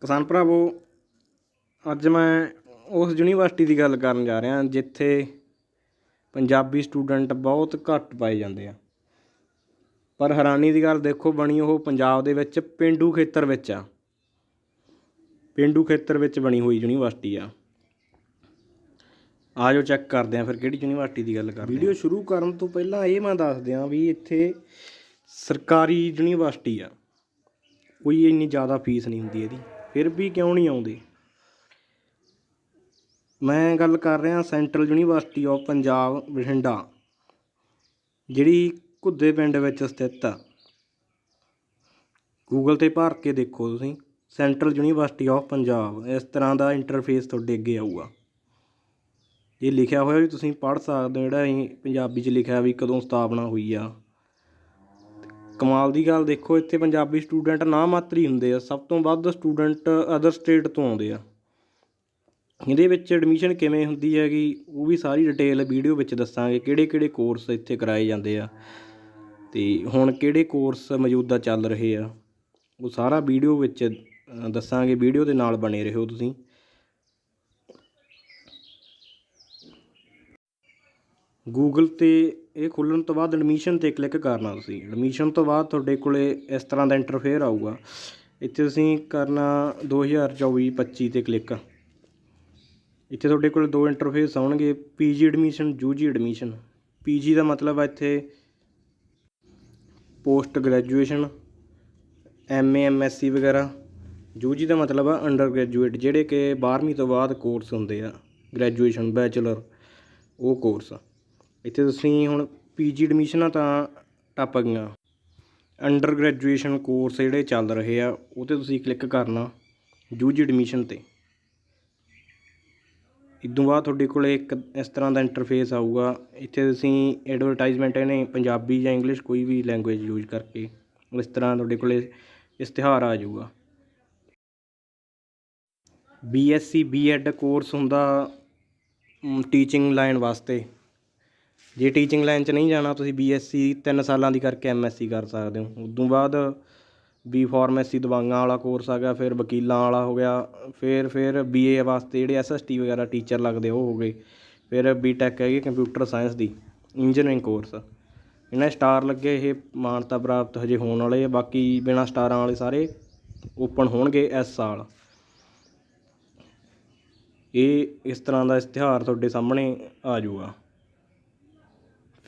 ਕਿਸਾਨ ਭਰਾਵੋ, ਅੱਜ ਮੈਂ ਉਸ ਯੂਨੀਵਰਸਿਟੀ ਦੀ ਗੱਲ ਕਰਨ ਜਾ ਰਿਹਾ, ਜਿੱਥੇ ਪੰਜਾਬੀ ਸਟੂਡੈਂਟ ਬਹੁਤ ਘੱਟ ਪਾਏ ਜਾਂਦੇ ਆ। ਪਰ ਹੈਰਾਨੀ ਦੀ ਗੱਲ ਦੇਖੋ, ਬਣੀ ਉਹ ਪੰਜਾਬ ਦੇ ਵਿੱਚ ਪੇਂਡੂ ਖੇਤਰ ਵਿੱਚ ਆ। ਪੇਂਡੂ ਖੇਤਰ ਵਿੱਚ ਬਣੀ ਹੋਈ ਯੂਨੀਵਰਸਿਟੀ ਆ। ਜਾਓ ਚੈੱਕ ਕਰਦੇ ਆ, ਫਿਰ ਕਿਹੜੀ ਯੂਨੀਵਰਸਿਟੀ ਦੀ ਗੱਲ ਕਰਦੇ ਵੀਡੀਓ ਸ਼ੁਰੂ ਕਰਨ ਤੋਂ ਪਹਿਲਾਂ ਇਹ ਮੈਂ ਦੱਸ ਦਿਆਂ ਵੀ ਇੱਥੇ ਸਰਕਾਰੀ ਯੂਨੀਵਰਸਿਟੀ ਆ। ਕੋਈ ਇੰਨੀ ਜ਼ਿਆਦਾ ਫੀਸ ਨਹੀਂ ਹੁੰਦੀ ਇਹਦੀ। ਫਿਰ ਵੀ ਕਿਉਂ ਨਹੀਂ ਆਉਂਦੇ? ਮੈਂ ਗੱਲ ਕਰ ਰਿਹਾ central university of Punjab, Bathinda, ਜਿਹੜੀ ਘੁੱਦੇ ਪਿੰਡ ਵਿੱਚ ਸਥਿਤ ਆ। ਗੂਗਲ ਤੇ ਭਰ ਕੇ ਦੇਖੋ ਤੁਸੀਂ, ਸੈਂਟਰਲ ਯੂਨੀਵਰਸਿਟੀ ਆਫ ਪੰਜਾਬ, ਇਸ ਤਰ੍ਹਾਂ ਦਾ ਇੰਟਰਫੇਸ ਤੁਹਾਡੇ ਅੱਗੇ ਆਊਗਾ। ਇਹ ਲਿਖਿਆ ਹੋਇਆ ਵੀ ਤੁਸੀਂ ਪੜ੍ਹ ਸਕਦੇ ਹੋ, ਜਿਹੜਾ ਇਹ ਪੰਜਾਬੀ 'ਚ ਲਿਖਿਆ ਵੀ ਕਦੋਂ ਸਥਾਪਨਾ ਹੋਈ ਆ। ਕਮਾਲ ਦੀ ਗੱਲ ਦੇਖੋ, ਇੱਥੇ ਪੰਜਾਬੀ ਸਟੂਡੈਂਟ ਨਾ ਮਾਤਰ ਹੀ ਹੁੰਦੇ ਆ, ਸਭ ਤੋਂ ਵੱਧ ਸਟੂਡੈਂਟ ਅਦਰ ਸਟੇਟ ਤੋਂ ਆਉਂਦੇ ਆ। ਇਹਦੇ ਵਿੱਚ ਐਡਮਿਸ਼ਨ ਕਿਵੇਂ ਹੁੰਦੀ ਹੈਗੀ, ਉਹ ਵੀ ਸਾਰੀ ਡਿਟੇਲ ਵੀਡੀਓ ਵਿੱਚ ਦੱਸਾਂਗੇ ਕਿਹੜੇ ਕਿਹੜੇ ਕੋਰਸ ਇੱਥੇ ਕਰਾਏ ਜਾਂਦੇ ਆ ਤੇ ਹੁਣ ਕਿਹੜੇ ਕੋਰਸ ਮੌਜੂਦਾ ਚੱਲ ਰਹੇ ਆ, ਉਹ ਸਾਰਾ ਵੀਡੀਓ ਵਿੱਚ ਦੱਸਾਂਗੇ ਵੀਡੀਓ ਦੇ ਨਾਲ ਬਣੇ ਰਹੋ ਤੁਸੀਂ। ਗੂਗਲ ਤੇ ਇਹ ਖੁੱਲਣ ਤੋਂ ਬਾਅਦ ਐਡਮਿਸ਼ਨ ਤੇ ਕਲਿੱਕ ਕਰਨਾ ਤੁਸੀਂ। ਐਡਮਿਸ਼ਨ ਤੋਂ ਬਾਅਦ ਤੁਹਾਡੇ ਕੋਲ ਇਸ ਤਰ੍ਹਾਂ ਦਾ ਇੰਟਰਫੇਅਰ ਆਊਗਾ। ਇੱਥੇ ਤੁਸੀਂ ਕਰਨਾ 2024-25 ਤੇ ਕਲਿੱਕ ਇੱਥੇ ਤੁਹਾਡੇ ਕੋਲ ਦੋ ਇੰਟਰਫੇਸ ਆਉਣਗੇ PG admission UG admission PG ਦਾ ਮਤਲਬ ਹੈ ਇੱਥੇ ਪੋਸਟ ਗ੍ਰੈਜੂਏਸ਼ਨ ਐਮਏ ਐਮਐਸਸੀ ਵਗੈਰਾ। ਯੂਜੀ ਦਾ ਮਤਲਬ ਆ ਅੰਡਰ ਗ੍ਰੈਜੂਏਟ ਜਿਹੜੇ ਕਿ 12ਵੀਂ ਤੋਂ ਬਾਅਦ ਕੋਰਸ ਹੁੰਦੇ ਆ। ਗ੍ਰੈਜੂਏਸ਼ਨ ਬੈਚਲਰ ਉਹ ਕੋਰਸ ਆ। ਇੱਥੇ ਤੁਸੀਂ ਹੁਣ ਪੀਜੀ ਐਡਮਿਸ਼ਨਾਂ ਤਾਂ ਟੱਪ ਗਈਆਂ। ਅੰਡਰ ਗ੍ਰੈਜੂਏਸ਼ਨ ਕੋਰਸ ਜਿਹੜੇ ਚੱਲ ਰਹੇ ਆ ਉਹ 'ਤੇ ਤੁਸੀਂ ਕਲਿੱਕ ਕਰਨਾ ਯੂਜੀ ਐਡਮਿਸ਼ਨ 'ਤੇ। ਇਦੋਂ ਬਾਅਦ ਤੁਹਾਡੇ ਕੋਲ ਇੱਕ ਇਸ ਤਰ੍ਹਾਂ ਦਾ ਇੰਟਰਫੇਸ ਆਊਗਾ। ਇੱਥੇ ਤੁਸੀਂ ਐਡਵਰਟਾਈਜ਼ਮੈਂਟ ਇਹਨੇ ਪੰਜਾਬੀ ਜਾਂ ਇੰਗਲਿਸ਼ ਕੋਈ ਵੀ ਲੈਂਗੁਏਜ ਯੂਜ਼ ਕਰਕੇ ਇਸ ਤਰ੍ਹਾਂ ਤੁਹਾਡੇ ਕੋਲੇ ਇਸ਼ਤਿਹਾਰ ਆ ਜਾਊਗਾ। ਬੀਐਸਸੀ ਬੀਐਡ ਕੋਰਸ ਹੁੰਦਾ ਟੀਚਿੰਗ ਲਾਈਨ ਵਾਸਤੇ। ਜੇ ਟੀਚਿੰਗ ਲਾਈਨ 'ਚ ਨਹੀਂ ਜਾਣਾ, ਤੁਸੀਂ ਬੀਐਸਸੀ 3 ਸਾਲਾਂ ਦੀ ਕਰਕੇ ਐਮਐਸਸੀ ਕਰ ਸਕਦੇ ਹੋ। ਉਦੋਂ ਬਾਅਦ ਬੀ ਫਾਰਮੇਸੀ ਦਵਾਈਆਂ ਵਾਲਾ ਕੋਰਸ ਆ ਗਿਆ, ਫਿਰ ਵਕੀਲਾਂ ਵਾਲਾ ਹੋ ਗਿਆ, ਫਿਰ ਫਿਰ ਬੀਏ ਵਾਸਤੇ ਜਿਹੜੇ ਐਸਐਸਟੀ ਵਗੈਰਾ ਟੀਚਰ ਲੱਗਦੇ ਉਹ ਹੋ ਗਏ। ਫਿਰ ਬੀਟੈਕ ਹੈਗੀ ਕੰਪਿਊਟਰ ਸਾਇੰਸ ਦੀ ਇੰਜੀਨੀਅਰਿੰਗ ਕੋਰਸ ਇਹਨਾਂ ਸਟਾਰ ਲੱਗੇ, ਇਹ ਮਾਨਤਾ ਪ੍ਰਾਪਤ ਹਜੇ ਹੋਣ ਵਾਲੇ ਆ, ਬਾਕੀ ਬਿਨਾ ਸਟਾਰਾਂ ਵਾਲੇ ਸਾਰੇ ਓਪਨ ਹੋਣਗੇ ਇਸ ਸਾਲ। ਇਹ ਇਸ ਤਰ੍ਹਾਂ ਦਾ ਇਸ਼ਤਿਹਾਰ ਤੁਹਾਡੇ ਸਾਹਮਣੇ ਆ ਜਾਊਗਾ।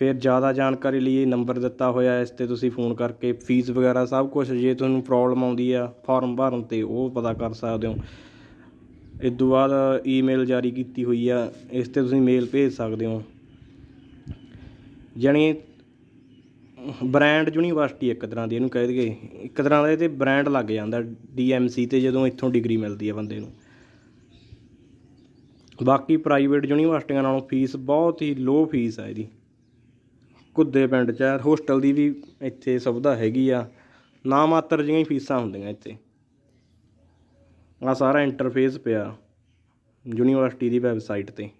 ਫਿਰ ਜ਼ਿਆਦਾ ਜਾਣਕਾਰੀ ਲਈ ਇਹ ਨੰਬਰ ਦਿੱਤਾ ਹੋਇਆ ਇਸ 'ਤੇ ਤੁਸੀਂ ਫੋਨ ਕਰਕੇ ਫੀਸ ਵਗੈਰਾ ਸਭ ਕੁਝ ਜੇ ਤੁਹਾਨੂੰ ਪ੍ਰੋਬਲਮ ਆਉਂਦੀ ਆ ਫਾਰਮ ਭਰਨ 'ਤੇ ਉਹ ਪਤਾ ਕਰ ਸਕਦੇ ਹੋ। ਇਸ ਤੋਂ ਬਾਅਦ ਈਮੇਲ ਜਾਰੀ ਕੀਤੀ ਹੋਈ ਆ, ਇਸ 'ਤੇ ਤੁਸੀਂ ਮੇਲ ਭੇਜ ਸਕਦੇ ਹੋ। ਜਾਣੀ ਬ੍ਰਾਂਡ ਯੂਨੀਵਰਸਿਟੀ ਇੱਕ ਤਰ੍ਹਾਂ ਦੀ, ਇਹਨੂੰ ਕਹਿ ਦਈਏ, ਇੱਕ ਤਰ੍ਹਾਂ ਦਾ ਇਹ 'ਤੇ ਬ੍ਰਾਂਡ ਲੱਗ ਜਾਂਦਾ ਡੀਐਮਸੀ ਤੇ ਜਦੋਂ ਇੱਥੋਂ ਡਿਗਰੀ ਮਿਲਦੀ ਹੈ ਬੰਦੇ ਨੂੰ। ਬਾਕੀ ਪ੍ਰਾਈਵੇਟ ਯੂਨੀਵਰਸਿਟੀਆਂ ਨਾਲੋਂ ਫੀਸ ਬਹੁਤ ਹੀ ਲੋ ਫੀਸ ਆ ਇਹਦੀ। ਕੁੱਦੇ ਪਿੰਡ 'ਚ ਹੈ ਹੋਸਟਲ ਦੀ ਵੀ ਇੱਥੇ ਸੁਵਿਧਾ ਹੈਗੀ ਆ। ਨਾ ਮਾਤਰ ਜਿਹੀਆਂ ਫੀਸਾਂ ਹੁੰਦੀਆਂ ਇੱਥੇ। ਆ ਸਾਰਾ ਇੰਟਰਫੇਸ ਪਿਆ ਯੂਨੀਵਰਸਿਟੀ ਦੀ ਵੈਬਸਾਈਟ ਤੇ।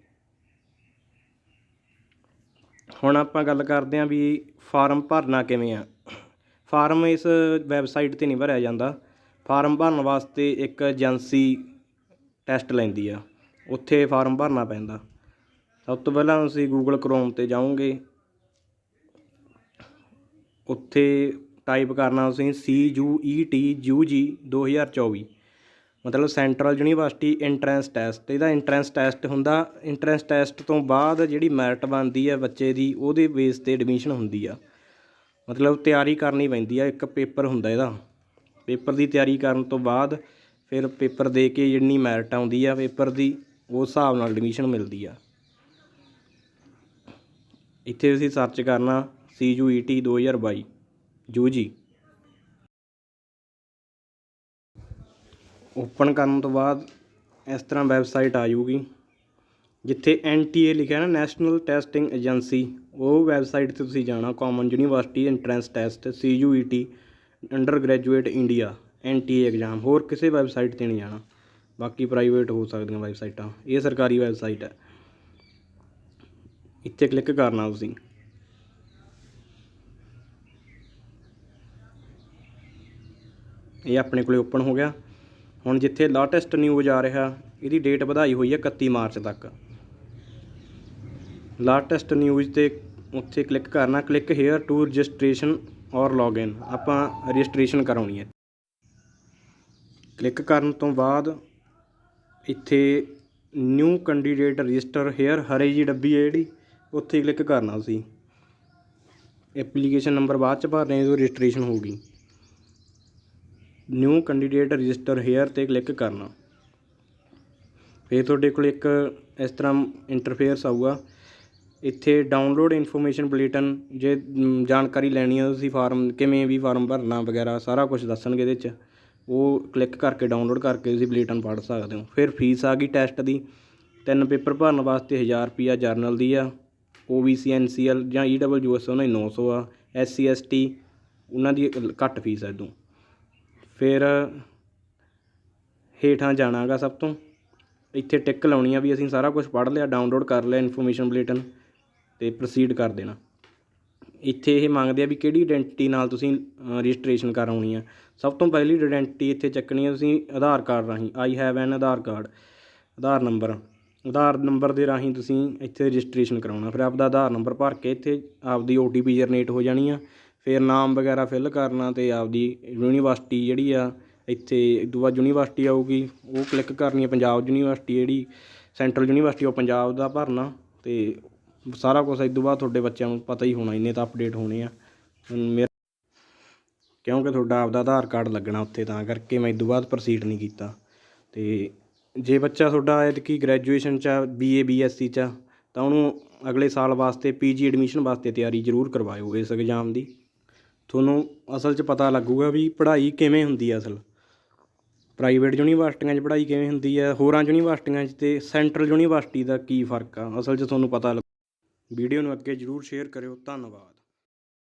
ਹੁਣ ਆਪਾਂ ਗੱਲ ਕਰਦੇ ਆਂ ਵੀ ਫਾਰਮ ਭਰਨਾ ਕਿਵੇਂ ਆ। ਫਾਰਮ ਇਸ ਵੈਬਸਾਈਟ ਤੇ ਨਹੀਂ ਭਰਿਆ ਜਾਂਦਾ। ਫਾਰਮ ਭਰਨ ਵਾਸਤੇ ਇੱਕ ਏਜੰਸੀ ਟੈਸਟ ਲੈਂਦੀ ਆ। ਉੱਥੇ ਫਾਰਮ ਭਰਨਾ ਪੈਂਦਾ। ਸਭ ਤੋਂ ਪਹਿਲਾਂ ਤੁਸੀਂ ਗੂਗਲ ਕ੍ਰੋਮ ਤੇ ਜਾਓਗੇ। ਉੱਥੇ ਟਾਈਪ ਕਰਨਾ ਤੁਸੀਂ C U E T U G 2024 ਮਤਲਬ ਸੈਂਟਰਲ ਯੂਨੀਵਰਸਿਟੀ ਐਂਟਰੈਂਸ ਟੈਸਟ ਇਹਦਾ ਐਂਟਰੈਂਸ ਟੈਸਟ ਹੁੰਦਾ ਐਂਟਰੈਂਸ ਟੈਸਟ ਤੋਂ ਬਾਅਦ ਜਿਹੜੀ ਮੈਰਿਟ ਬਣਦੀ ਹੈ ਬੱਚੇ ਦੀ, ਉਹਦੇ ਬੇਸ ਤੇ ਐਡਮਿਸ਼ਨ ਹੁੰਦੀ ਆ। ਮਤਲਬ ਤਿਆਰੀ ਕਰਨੀ ਪੈਂਦੀ ਆ, ਇੱਕ ਪੇਪਰ ਹੁੰਦਾ ਇਹਦਾ। ਪੇਪਰ ਦੀ ਤਿਆਰੀ ਕਰਨ ਤੋਂ ਬਾਅਦ ਫਿਰ ਪੇਪਰ ਦੇ ਕੇ ਜਿੰਨੀ ਮੈਰਿਟ ਆਉਂਦੀ ਆ, ਪੇਪਰ ਦੀ, ਉਸ ਹਿਸਾਬ ਨਾਲ ਐਡਮਿਸ਼ਨ ਮਿਲਦੀ ਆ। ਇੱਥੇ ਤੁਸੀਂ ਸਰਚ ਕਰਨਾ C U E CUET 2022 UG open ਕਰਨ ਤੋਂ ਬਾਅਦ ਇਸ ਤਰ੍ਹਾਂ ਵੈਬਸਾਈਟ ਆ ਜੂਗੀ ਜਿੱਥੇ NTA ਲਿਖਿਆ ਨਾ ਨੈਸ਼ਨਲ ਟੈਸਟਿੰਗ ਏਜੰਸੀ, ਉਹ ਵੈਬਸਾਈਟ ਤੇ ਤੁਸੀਂ ਜਾਣਾ, common university entrance test, C U CUET undergraduate India NTA exam, ਹੋਰ ਕਿਸੇ ਵੈਬਸਾਈਟ ਤੇ ਨਹੀਂ ਜਾਣਾ। ਬਾਕੀ ਪ੍ਰਾਈਵੇਟ ਹੋ ਸਕਦੀਆਂ ਵੈਬਸਾਈਟਾਂ, ਇਹ ਸਰਕਾਰੀ ਵੈਬਸਾਈਟ ਹੈ। ਇੱਥੇ ਕਲਿੱਕ ਕਰਨਾ ਤੁਸੀਂ। ਇਹ ਆਪਣੇ ਕੋਲੇ ਓਪਨ ਹੋ ਗਿਆ। ਹੁਣ ਜਿੱਥੇ ਲਾਟੈਸਟ ਨਿਊਜ਼ ਆ ਰਿਹਾ, ਇਹਦੀ ਡੇਟ ਵਧਾਈ ਹੋਈ ਹੈ 31 ਮਾਰਚ ਤੱਕ। ਲਾਟੈਸਟ ਨਿਊਜ਼ ਤੇ ਉੱਥੇ ਕਲਿੱਕ ਕਰਨਾ click here to registration or login ਆਪਾਂ ਰਜਿਸਟ੍ਰੇਸ਼ਨ ਕਰਾਉਣੀ ਹੈ। ਕਲਿੱਕ ਕਰਨ ਤੋਂ ਬਾਅਦ ਇੱਥੇ ਨਿਊ ਕੈਂਡੀਡੇਟ ਰਜਿਸਟਰ ਹੇਅਰ ਹਰੇ ਜੀ ਡੱਬੀ ਹੈ ਜਿਹੜੀ, ਉੱਥੇ ਕਲਿੱਕ ਕਰਨਾ ਸੀ ਐਪਲੀਕੇਸ਼ਨ ਨੰਬਰ ਬਾਅਦ ਚ ਭਰਨੇ ਜਦੋਂ ਰਜਿਸਟ੍ਰੇਸ਼ਨ ਹੋਊਗੀ। ਨਿਊ ਕੈਂਡੀਡੇਟ ਰਜਿਸਟਰ ਹੇਅਰ ਤੇ ਕਲਿੱਕ ਕਰਨਾ। ਫਿਰ ਤੁਹਾਡੇ ਕੋਲ ਇੱਕ ਇਸ ਤਰ੍ਹਾਂ ਇੰਟਰਫੇਸ ਆਊਗਾ। ਇੱਥੇ ਡਾਊਨਲੋਡ ਇਨਫੋਰਮੇਸ਼ਨ ਬੁਲੇਟਿਨ ਜੇ ਜਾਣਕਾਰੀ ਲੈਣੀ ਹੈ ਤੁਸੀਂ ਫਾਰਮ ਕਿਵੇਂ ਵੀ ਫਾਰਮ ਭਰਨਾ ਵਗੈਰਾ, ਸਾਰਾ ਕੁਝ ਦੱਸਣਗੇ ਇਹਦੇ 'ਚ। ਉਹ ਕਲਿੱਕ ਕਰਕੇ ਡਾਊਨਲੋਡ ਕਰਕੇ ਤੁਸੀਂ ਬੁਲੇਟਿਨ ਪੜ੍ਹ ਸਕਦੇ ਹੋ। ਫਿਰ ਫੀਸ ਆ ਗਈ ਟੈਸਟ ਦੀ। ਤਿੰਨ ਪੇਪਰ ਭਰਨ ਵਾਸਤੇ 1000 ਰੁਪਿਆ ਜਰਨਲ ਦੀ ਆ। OBC NCL ਜਾਂ EWS ਉਹਨਾਂ ਦੀ 900 ਆ। SC ST ਉਹਨਾਂ ਦੀ ਘੱਟ ਫੀਸ ਹੈ ਇਦੋਂ ਫਿਰ ਹੇਠਾਂ ਜਾਣਾ ਗਾ ਸਭ ਤੋਂ। ਇੱਥੇ ਟਿਕ ਲਾਉਣੀ ਆ ਵੀ ਅਸੀਂ ਸਾਰਾ ਕੁਛ ਪੜ੍ਹ ਲਿਆ ਡਾਊਨਲੋਡ ਕਰ ਲਿਆ ਇਨਫੋਰਮੇਸ਼ਨ ਬੁਲੇਟਿਨ ਅਤੇ ਪ੍ਰੋਸੀਡ ਕਰ ਦੇਣਾ। ਇੱਥੇ ਇਹ ਮੰਗਦੇ ਆ ਵੀ ਕਿਹੜੀ ਆਇਡੈਂਟੀ ਨਾਲ ਤੁਸੀਂ ਰਜਿਸਟ੍ਰੇਸ਼ਨ ਕਰਾਉਣੀ ਆ। ਸਭ ਤੋਂ ਪਹਿਲੀ ਆਇਡੈਂਟੀ ਇੱਥੇ ਚੱਕਣੀ ਆ ਤੁਸੀਂ ਆਧਾਰ ਕਾਰਡ ਰਾਹੀਂ। I have an Aadhaar card, Aadhaar number. Aadhaar number ਦੇ ਰਾਹੀਂ ਤੁਸੀਂ ਇੱਥੇ ਰਜਿਸਟ੍ਰੇਸ਼ਨ ਕਰਾਉਣਾ। ਫਿਰ ਆਪਦਾ ਆਧਾਰ ਨੰਬਰ ਭਰ ਕੇ ਇੱਥੇ ਆਪਦੀ ਓ ਟੀ ਪੀ ਜਨਰੇਟ ਹੋ ਜਾਣੀ ਆ। ਫਿਰ ਨਾਮ ਵਗੈਰਾ ਫਿਲ ਕਰਨਾ ਅਤੇ ਆਪਦੀ ਯੂਨੀਵਰਸਿਟੀ ਜਿਹੜੀ ਆ ਇੱਥੇ ਇਹ ਤੋਂ ਬਾਅਦ ਯੂਨੀਵਰਸਿਟੀ ਆਊਗੀ ਉਹ ਕਲਿੱਕ ਕਰਨੀ ਆ ਪੰਜਾਬ ਯੂਨੀਵਰਸਿਟੀ ਜਿਹੜੀ ਸੈਂਟਰਲ ਯੂਨੀਵਰਸਿਟੀ ਆਫ ਪੰਜਾਬ ਦਾ ਭਰਨਾ ਅਤੇ ਸਾਰਾ ਕੁਛ ਇਸ ਤੋਂ ਬਾਅਦ ਤੁਹਾਡੇ ਬੱਚਿਆਂ ਨੂੰ ਪਤਾ ਹੀ ਹੋਣਾ ਇੰਨੇ ਤਾਂ ਅਪਡੇਟ ਹੋਣੇ ਆ। ਹੁਣ ਮੇਰਾ ਕਿਉਂਕਿ ਤੁਹਾਡਾ ਆਪਦਾ ਆਧਾਰ ਕਾਰਡ ਲੱਗਣਾ ਉੱਥੇ ਤਾਂ ਕਰਕੇ ਮੈਂ ਇਸ ਤੋਂ ਬਾਅਦ ਪ੍ਰੋਸੀਡ ਨਹੀਂ ਕੀਤਾ। ਅਤੇ ਜੇ ਬੱਚਾ ਤੁਹਾਡਾ ਐਤਕੀ ਗ੍ਰੈਜੂਏਸ਼ਨ ਚ ਬੀਏ ਬੀਐਸਸੀ ਚ ਆ, ਤਾਂ ਉਹਨੂੰ ਅਗਲੇ ਸਾਲ ਵਾਸਤੇ ਪੀਜੀ ਐਡਮਿਸ਼ਨ ਵਾਸਤੇ ਤਿਆਰੀ ਜ਼ਰੂਰ ਕਰਵਾਇਓ ਇਸ ਐਗਜ਼ਾਮ ਦੀ। ਤੁਹਾਨੂੰ ਅਸਲ 'ਚ ਪਤਾ ਲੱਗੂਗਾ ਵੀ ਪੜ੍ਹਾਈ ਕਿਵੇਂ ਹੁੰਦੀ ਹੈ ਅਸਲ। ਪ੍ਰਾਈਵੇਟ ਯੂਨੀਵਰਸਿਟੀਆਂ 'ਚ ਪੜ੍ਹਾਈ ਕਿਵੇਂ ਹੁੰਦੀ ਹੈ ਹੋਰਾਂ ਯੂਨੀਵਰਸਿਟੀਆਂ 'ਚ ਅਤੇ ਸੈਂਟਰਲ ਯੂਨੀਵਰਸਿਟੀ ਦਾ ਕੀ ਫ਼ਰਕ ਆ, ਅਸਲ 'ਚ ਤੁਹਾਨੂੰ ਪਤਾ ਲੱਗ ਵੀਡੀਓ ਨੂੰ ਅੱਗੇ ਜ਼ਰੂਰ ਸ਼ੇਅਰ ਕਰਿਓ, ਧੰਨਵਾਦ।